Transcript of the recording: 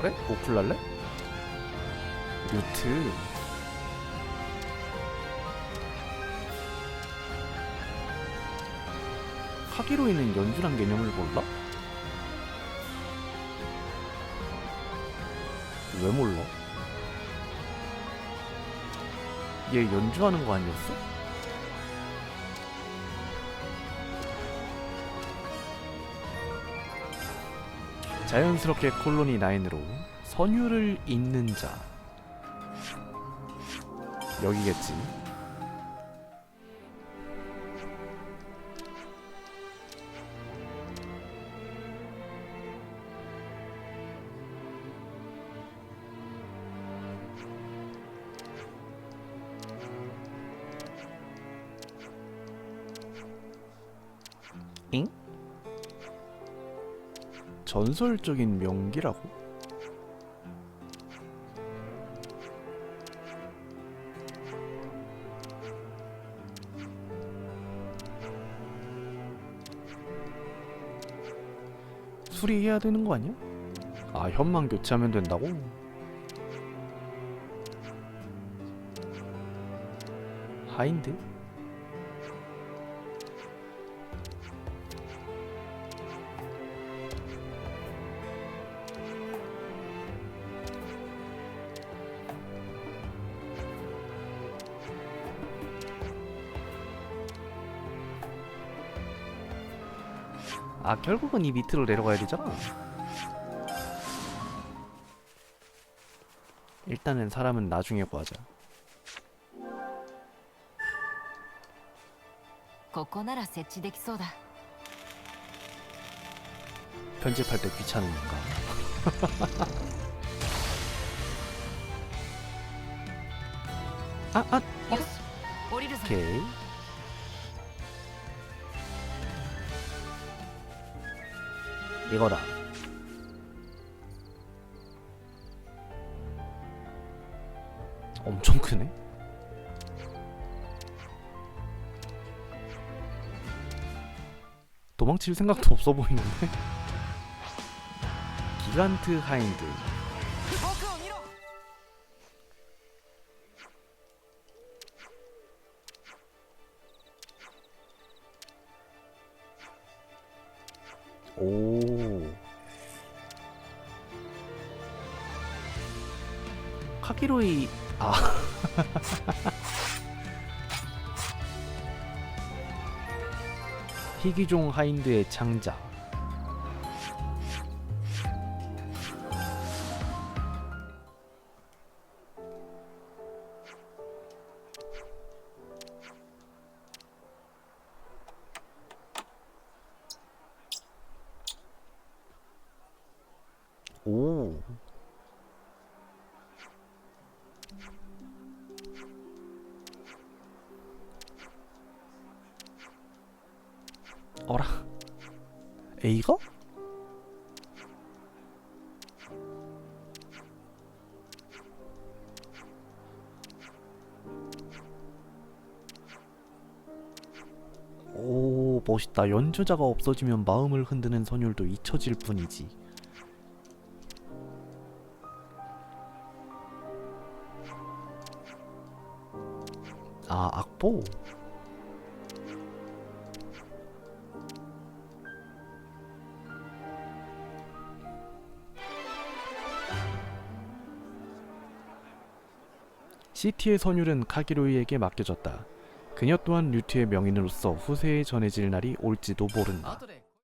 그래? 오플랄래? 류트 카기로이는 연주란 개념을 몰라? 왜 몰라? 얘 연주하는 거 아니었어? 자연스럽게 콜로니 9으로 선율을 잇는 자 여기겠지 잉? 전설적인 명기라고? 수리해야 되는 거 아니야? 아 현만 교체하면 된다고? 하인데? 아 결국은 이 밑으로 내려가야 되잖아 일단은 사람은 나중에 구하자 ここなら設置できそうだ 편집할 때 귀찮으니까 아, 아, よし降りるぞ 오케이 이거다. 엄청 크네. 도망칠 생각도 없어 보이는데. 기간트 하인드. 오. 카기로이 아. 희귀종 하인드의 창자. 오. 어라. A가? 오, 멋있다. 연주자가 없어지면 마음을 흔드는 선율도 잊혀질 뿐이지. 아, 악보? 시티의 선율은 카기로이에게 맡겨졌다. 그녀 또한 류트의 명인으로서 후세에 전해질 날이 올지도 모른다.